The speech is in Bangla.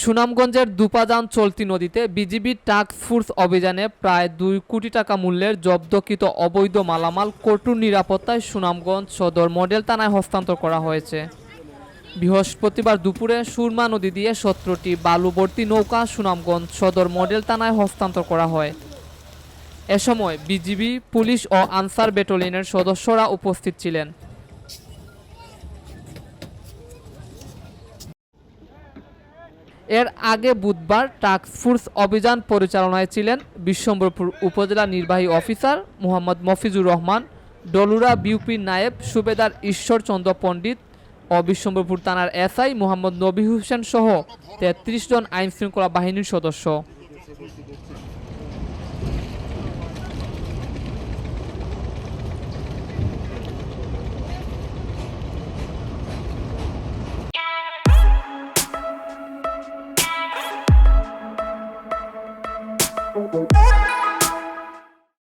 সুনামগঞ্জের দুপাজান চলতি নদীতে বিজিবি টাস্ক ফোর্স অভিযানে প্রায় দুই কোটি টাকা মূল্যের জব্দকৃত অবৈধ মালামাল কঠোর নিরাপত্তায় সুনামগঞ্জ সদর মডেল থানায় হস্তান্তর করা হয়েছে। বৃহস্পতিবার দুপুরে সুরমা নদী দিয়ে সতেরোটি বালুবর্তী নৌকা সুনামগঞ্জ সদর মডেল থানায় হস্তান্তর করা হয়। এ সময় বিজিবি, পুলিশ ও আনসার ব্যাটালিয়নের সদস্যরা উপস্থিত ছিলেন। এর আগে বুধবার টাস্কফোর্স অভিযান পরিচালনায় ছিলেন বিশ্বম্বরপুর উপজেলা নির্বাহী অফিসার মোহাম্মদ মফিজুর রহমান, ডলুরা বিউপি নায়েব সুবেদার ঈশ্বরচন্দ্র পণ্ডিত ও বিশ্বম্বরপুর থানার এসআই মোহাম্মদ নবী হোসেন সহ তেত্রিশ জন আইনশৃঙ্খলা বাহিনীর সদস্য। Música